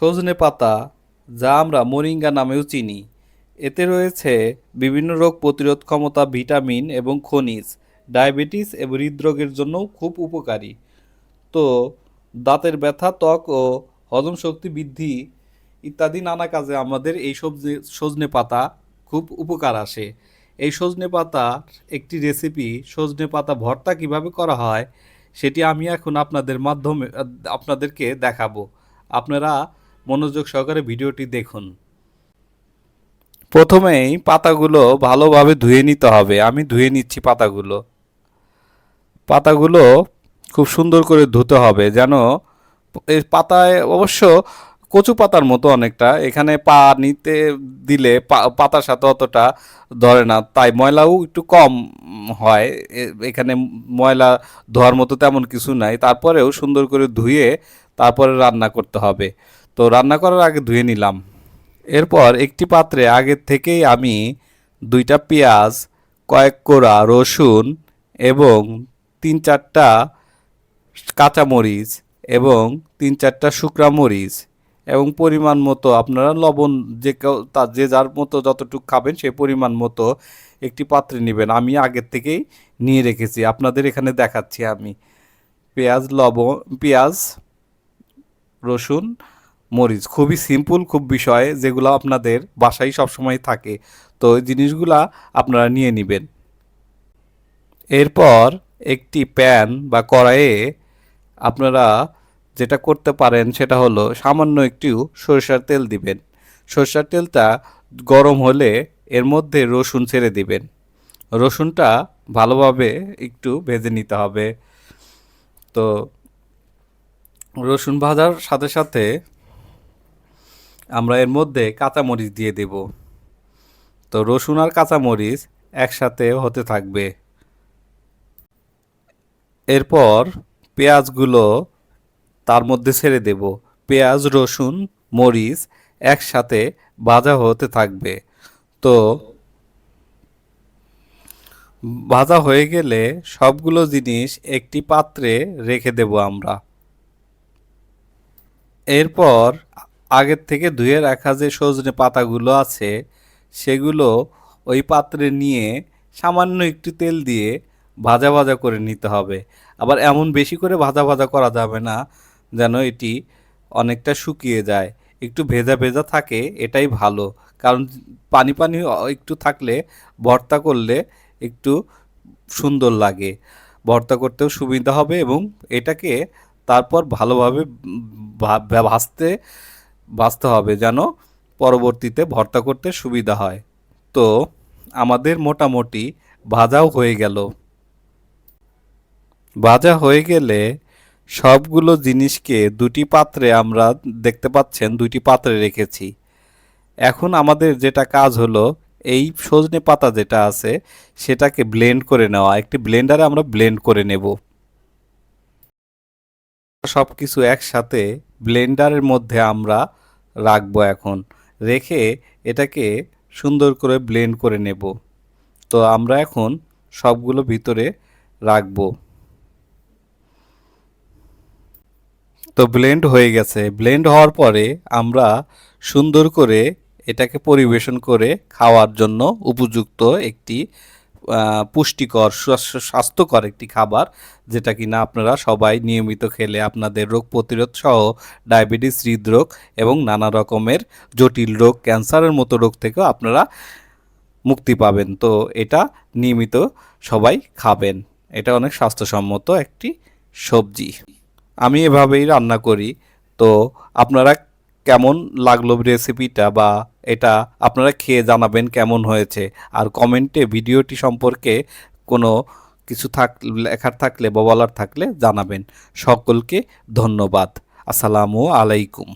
সজনে পাতা, যা আমরা মোরিঙ্গা নামেও চিনি। এতে রয়েছে বিভিন্ন রোগ প্রতিরোধ ক্ষমতা, ভিটামিন এবং খনিজ। ডায়াবেটিস এবং হৃদরোগের জন্যও খুব উপকারী। তো, দাঁতের ব্যথা, ত্বক ও হজম শক্তি বৃদ্ধি ইত্যাদি নানা কাজে আমাদের এই সবজি, সজনে পাতা খুব উপকার আসে। এই সজনে পাতার একটি রেসিপি, সজনে পাতা ভর্তা কীভাবে করা হয়, সেটি আমি এখন আপনাদের মাধ্যমে আপনাদেরকে দেখাবো। আপনারা মনোযোগ সহকারে ভিডিওটি দেখুন। প্রথমেই পাতাগুলো ভালোভাবে ধুয়ে নিতে হবে। আমি ধুয়ে নিচ্ছি পাতাগুলো। পাতাগুলো খুব সুন্দর করে ধুতে হবে যেন এই পাতায় অবশ্য কচু পাতার মতো অনেকটা। এখানে পা নিতে দিলে পাতার সাথে অতটা ধরে না। তাই ময়লাও একটু কম হয়। এখানে ময়লা ধোয়ার মতো তেমন কিছু নাই। তারপরেও সুন্দর করে ধুয়ে তারপরে রান্না করতে হবে। তো রান্না করার আগে ধুয়ে নিলাম। এরপর একটি পাত্রে আগের থেকেই আমি দুইটা পেঁয়াজ, কয়েক কোড়া রসুন এবং তিন চারটা কাঁচামরিচ এবং তিন চারটা শুকনা মরিচ এবং পরিমাণ মতো আপনারা লবণ যে কেউ তার যে যার মতো যতটুকু খাবেন সেই পরিমাণ মতো একটি পাত্রে নেবেন। আমি আগের থেকেই নিয়ে রেখেছি। আপনাদের এখানে দেখাচ্ছি আমি। পেঁয়াজ, লবণ, পেঁয়াজ, রসুন মরিচ। খুবই সিম্পল খুব বিষয়, যেগুলো আপনাদের বাসায় সবসময় থাকে। তো এই জিনিসগুলা আপনারা নিয়ে নেবেন। এরপর একটি প্যান বা কড়াইয়ে আপনারা যেটা করতে পারেন সেটা হলো সামান্য একটু সরিষার তেল দিবেন। সরিষার তেলটা গরম হলে এর মধ্যে রসুন ছেড়ে দিবেন। রসুনটা ভালোভাবে একটু ভেজে নিতে হবে। তো রসুন ভাজার সাথে সাথে আমরা এর মধ্যে কাঁচামরিচ দিয়ে দেব। তো রসুন আর কাঁচামরিচ একসাথে হতে থাকবে। এরপর পেঁয়াজগুলো তার মধ্যে ছেড়ে দেব। পেঁয়াজ, রসুন, মরিচ একসাথে ভাজা হতে থাকবে। তো ভাজা হয়ে গেলে সবগুলো জিনিস একটি পাত্রে রেখে দেব আমরা। এরপর আগের থেকে ধুয়ে রাখা যে সজনে পাতাগুলো আছে, সেগুলো ওই পাত্রে নিয়ে সামান্য একটু তেল দিয়ে ভাজা ভাজা করে নিতে হবে। আবার এমন বেশি করে ভাজা ভাজা করা যাবে না যেন এটি অনেকটা শুকিয়ে যায়। একটু ভেজা ভেজা থাকে, এটাই ভালো। কারণ পানি পানি একটু থাকলে ভর্তা করলে একটু সুন্দর লাগে। ভর্তা করতেও সুবিধা হবে এবং এটাকে তারপর ভালোভাবে ভাজতে ভাজতে হবে যেন পরবর্তীতে ভর্তা করতে সুবিধা হয়। তো, আমাদের মোটামুটি ভাজাও হয়ে গেল। ভাজা হয়ে গেলে সবগুলো জিনিসকে দুটি পাত্রে আমরা দেখতে পাচ্ছেন, দুটি পাত্রে রেখেছি। এখন আমাদের যেটা কাজ হলো, এই সজনে পাতা যেটা আছে, সেটাকে ব্লেন্ড করে নেওয়া। একটি ব্লেন্ডারে আমরা ব্লেন্ড করে নেব। সব কিছু একসাথে ব্লেন্ডারের মধ্যে আমরা রাখব এখন। রেখে এটাকে সুন্দর করে ব্লেন্ড করে নেব। তো আমরা এখন সবগুলো ভিতরে রাখব। তো ব্লেন্ড হয়ে গেছে। ব্লেন্ড হওয়ার পরে আমরা সুন্দর করে এটাকে পরিবেশন করে খাওয়ার জন্য উপযুক্ত একটি পুষ্টিকর স্বাস্থ্যকর একটি খাবার, যেটা কিনা আপনারা সবাই নিয়মিত খেলে আপনাদের রোগ প্রতিরোধ সহ ডায়াবেটিস, হৃদরোগ এবং নানা রকমের জটিল রোগ, ক্যান্সারের মতো রোগ থেকেও আপনারা মুক্তি পাবেন। তো এটা নিয়মিত সবাই খাবেন। এটা অনেক স্বাস্থ্যসম্মত একটি সবজি। আমি এভাবেই রান্না করি। তো আপনারা কেমন লাগল রেসিপিটা বা এটা আপনারা খেয়ে জানাবেন কেমন হয়েছে? আর কমেন্টে ভিডিওটি সম্পর্কে কোনো কিছু থাক, লেখার থাকলে বা বলার থাকলে জানাবেন। সকলকে ধন্যবাদ। আসসালামু আলাইকুম।